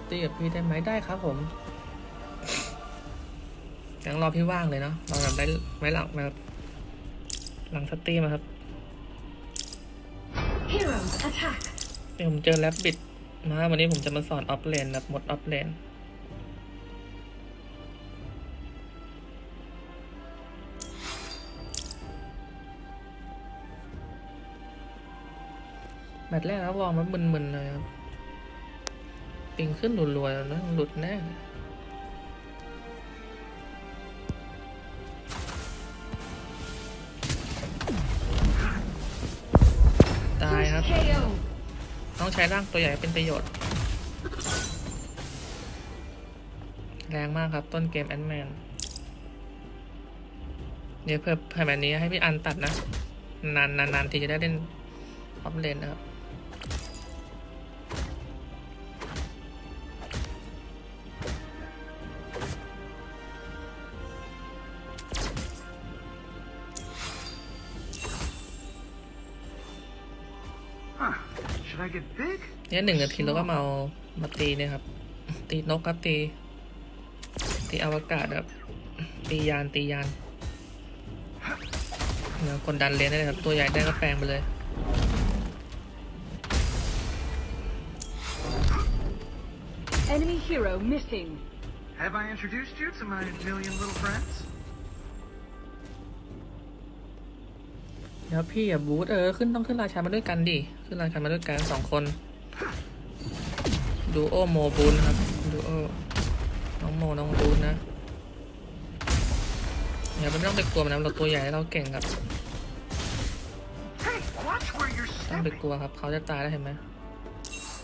ดตีกับพี่ได้ไหมได้ครับผมยังรอพี่ว่างเลยเนาะเราแบบได้ไว้หลังแบบหลังสตรีมอะครับ Heroes attack. เดี๋ยวผมเจอแรปบิดมาวันนี้ผมจะมาสอนออฟเลนแบบหมดออฟเลนแมตช์แรกแล้ววอร์มมันมึนๆเลยครับ ปิงขึ้นรัวๆแล้วหลุดแน่ตายครับ ต้องใช้ร่างตัวใหญ่เป็นประโยชน์ แรงมากครับต้นเกมแอนด์แมนเดี๋ยวเพิ่มเพิ่มแบบนี้ให้พี่อันตัดนะ นานนานนานทีจะได้เล่นออฟเลนนะครับ เนี่ยหนึ่งนาทีแล้วก็มาเอามาตีเนี่ยครับ ตีนกครับตี ตีอวกาศครับ ตียานตียานเดี๋ยวกดดันเลนได้เลยครับ ตัวใหญ่ได้ก็แปลงไปเลย ดี๋ยวพี่อย่าบูทเออขึ้นต้องขึ้นราชามาด้วยกันดิขึ้นราชามาด้วยกันสองคนดูโอโมบูนครับดูโอน้องโมน้องบูนนะอย่าไม่ต้องไปกลัวมันนะเราตัวใหญ่เราเก่งครับต้องไปกลัวครับเขาจะตายแล้วเห็นไหม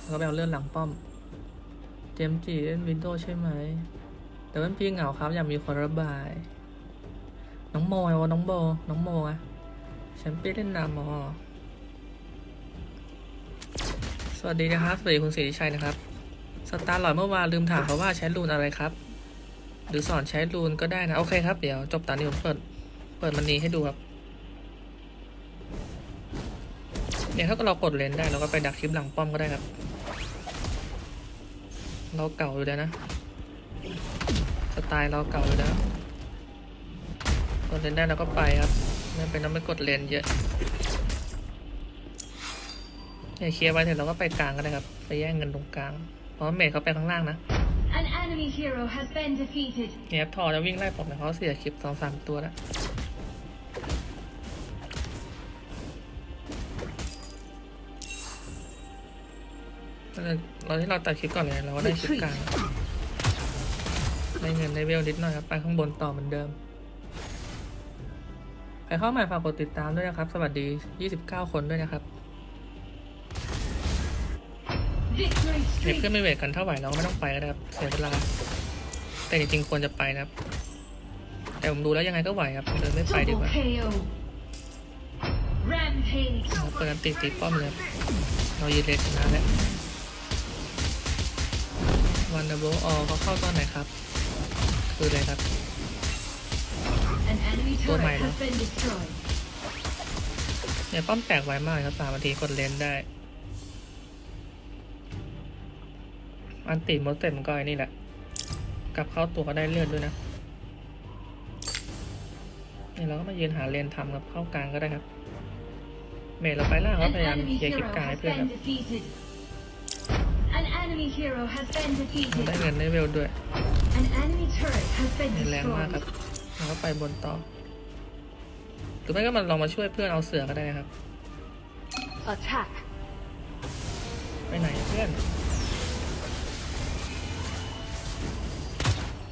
แล้วก็ไปเอาเลื่อนหลังป้อมเจมส์จีเล่นวินโดว์ใช่ไหมแต่ว่าพี่เหงาครับอยากมีคนระบาย น้องโมไงวะน้องโบน้องโมอะ แชมเปี้ยนเล่นนามอ สวัสดีนะครับ สวัสดีคุณสิริชัยนะครับ สตาร์หลอดเมื่อวานลืมถามเขาว่าใช้รูนอะไรครับ หรือสอนใช้รูนก็ได้นะ โอเคครับ เดี๋ยวจบตอนนี้ผมเปิด เปิดมันนี้ให้ดูครับ เนี่ยถ้าเรากดเลนได้เราก็ไปดักคลิปหลังป้อมก็ได้ครับ เราเก่าอยู่แล้วนะ สไตล์เราเก่าอยู่แล้วกดเลนได้เราก็ไปครับ ไม่เป็นต้องไปกดเลนเยอะเนี่ยเคลียร์ไว้เสร็จเราก็ไปกลางก็ได้ครับ ไปแย่งเงินตรงกลาง เพราะว่าเมทเขาไปข้างล่างนะ An enemy hero has been defeated. เนี่ยทอจะวิ่งไล่ผมนะเขาเสียคลิปสองสามตัวแล้วเราที่เราตัดคลิปก่อนเลยเราก็ได้คลิปกลางได้เงินได้เวลนิดหน่อยครับ ไปข้างบนต่อเหมือนเดิมใครเข้ามาฝากกดติดตามด้วยนะครับ สวัสดี 29 คนด้วยนะครับเด็ก streak. เพื่อนไม่เวทกันเท่าไหร่เราก็ไม่ต้องไปก็ได้ครับเสียเวลาแต่จริงๆควรจะไปนะครับ แต่ผมดูแล้วยังไงก็ไหวครับเลยไม่ไปดีกว่าเปิดกันตีตีป้อมเลยเรายืนเลนชนะแล้ววันเดอร์โบออเขาเข้าตอนไหนครับ คืออะไรครับ An enemy Tôi turret mày has đó. been destroyed. เนี่ยป้อมแตกไวมากครับสามนาทีกดเลนได้ อันติมดเต็มนก็ไอ้นี่แหละ กลับเข้าตัวก็ได้เลือดด้วยนะนี่เราก็มายืนหาเลนทำครับเข้ากลางก็ได้ครับ เมทเราไปล่างก็ An พยายาม enemy เคลียร์คลิ hero ปกลางให้ has เพื่อนครั been บ defeated. An enemy hero has been เราได้ defeated. เงินได้เวลด้วย An enemy turret has been นี่แรงมากครับ destroyed. เราก็ไปบนต่อ หรือไม่ก็มันลองมาช่วยเพื่อนเอาเสือก็ได้นะครับ Attack. ไปไหนเพื่อน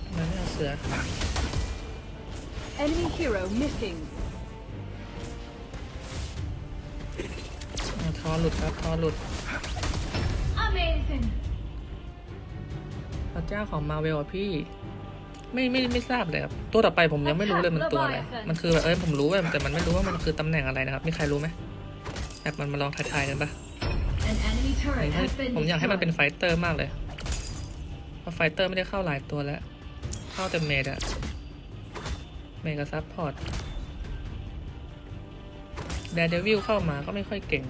ทำไมันไม่เอาเสือ Enemy hero missing. เอาทอหลุดครับทอหลุด Amazing. พระเจ้าของมาเวลอะพี่ ไม่ไม่ไม่ทราบเลยครับตัวต่อไปผมยังไม่รู้เลยมันตัวอะไร มันคือแบบเอ้ยผมรู้แบบแต่มันไม่รู้ว่ามันคือตำแหน่งอะไรนะครับ มีใครรู้ไหมแอบมันมาลองทายๆกันปะ An enemy ผม turret ให้ has been ผมอยากให้มันเป็น destroyed. ไฟเตอร์มากเลย เพราะไฟเตอร์ไม่ได้เข้าหลายตัวแล้ว เข้าแต่เมดอะเมดกับซับพอร์ตแดเดวิลเข้ามาก็ไม่ค่อยเก่ง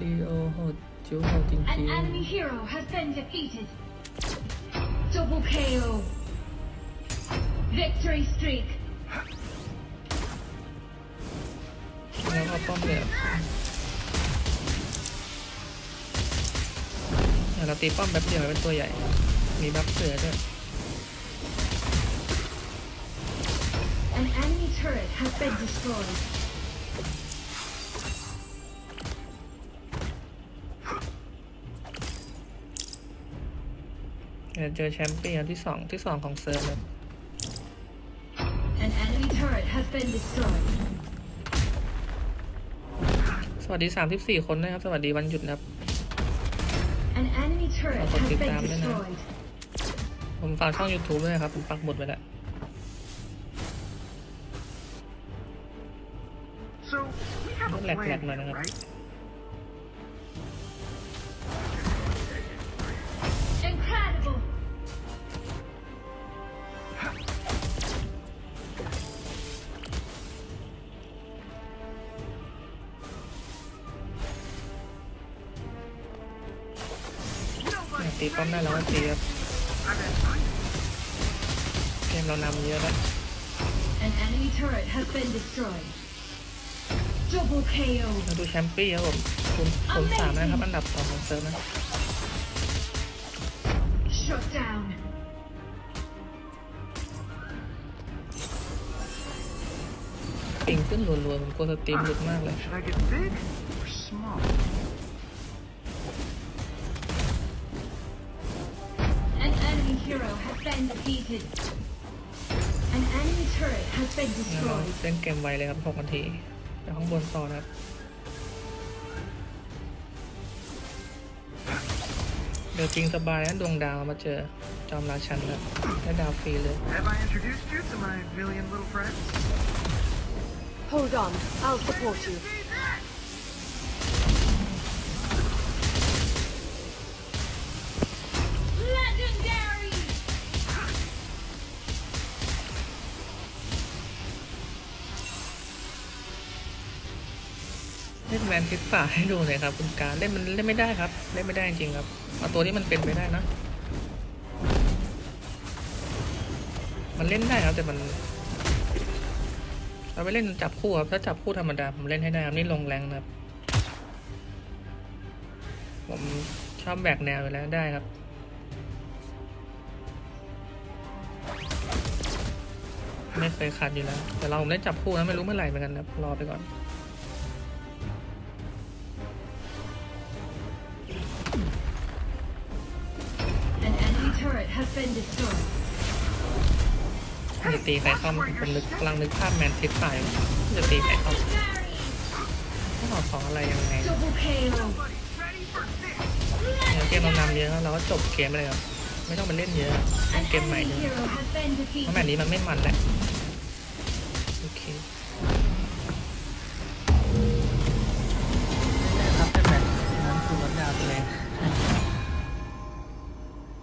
ลีโอโหดจคิวโหดจริ An ง enemy Double KO. Victory streak. ๆแล้วก็ป้อมเหลือเดี๋ยวเราตีป้อมแป๊บเดียวเป็นตัวใหญ่ มีบัฟเสือด้วย An enemy turret has been destroyed. เดี๋ยวเจอแชมเปี้ยนที่สองที่สองของเซิร์ฟเลย An enemy turret has been destroyed. สวัสดี 34 คนนะครับ สวัสดีวันหยุดนะครับ An enemy turret Ako, has kita been mo na. destroyed. ผมฝากช่อง YouTube ด้วยนะครับ ผมปักหมุดไปแล้ว So, we have a Lẹt plan lẹt mà here, nó- right? ตีป้อมได้แล้วก็ตีครับ I've had time. เกมเรานำเยอะแล้ว An enemy turret has been destroyed. Double KO. มาดูแชมเปี้ยนครับผมคุณผมสามนะครับ อันดับสองของเซิร์ฟนะ Shut down. ปิงขึ้นรัวๆผมกลัวสตรีมหลุดมากเลย hero has been defeated. An enemy turret has been งั้นเรา destroyed. เล่นเกมไวเลยครับ6นาทีเดี๋ยวข้างบนต่อนะครับ เดี๋ยวจริงสบายนะดวงดาวมาเจอจอมราชันแล้วได้ดาวฟรีเลย Have I introduced you to my million little friends? Hold on, I'll support you. เล่นแมนทิสป่าให้ดูหน่อยครับคุณการเล่นมันเล่นไม่ได้ครับ เล่นไม่ได้จริงครับเอาตัวที่มันเป็นไปได้นะ มันเล่นได้ครับแต่มันเราไปเล่นจับคู่ครับถ้าจับคู่ธรรมดาผมเล่นให้ได้ครับนี่ลงแรงนะครับ ผมชอบแบกแนวอยู่แล้วได้ครับไม่เคยขัดอยู่แล้ว แต่เราผมเล่นจับคู่นะไม่รู้เมื่อไหร่เหมือนกันนะครับรอไปก่อน จะตีใครเข้าผมนึกกำลังนึกภาพแมนทิสป่ายจะตีใครเข้าต้องออกของอะไรยังไงเกมเรานำเยอะแล้วเราก็จบเกมไปเลยครับไม่ต้องไปเล่นเยอะเล่นเกมใหม่เลยเพราะแมตช์ defeated. นี้มันไม่มันแหละโอเค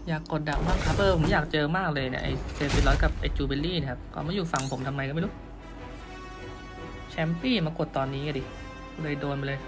อยากกดดักบ้ากครับเออผมอยากเจอมากเลยเนี่ยไอเซฟิลอสกับไอจูเบลลี่นะครับก็มาอยู่ฝั่งผมทำไมก็ไม่รู้ แชมปี้มากดตอนนี้อะดิ เลยโดนไปเลย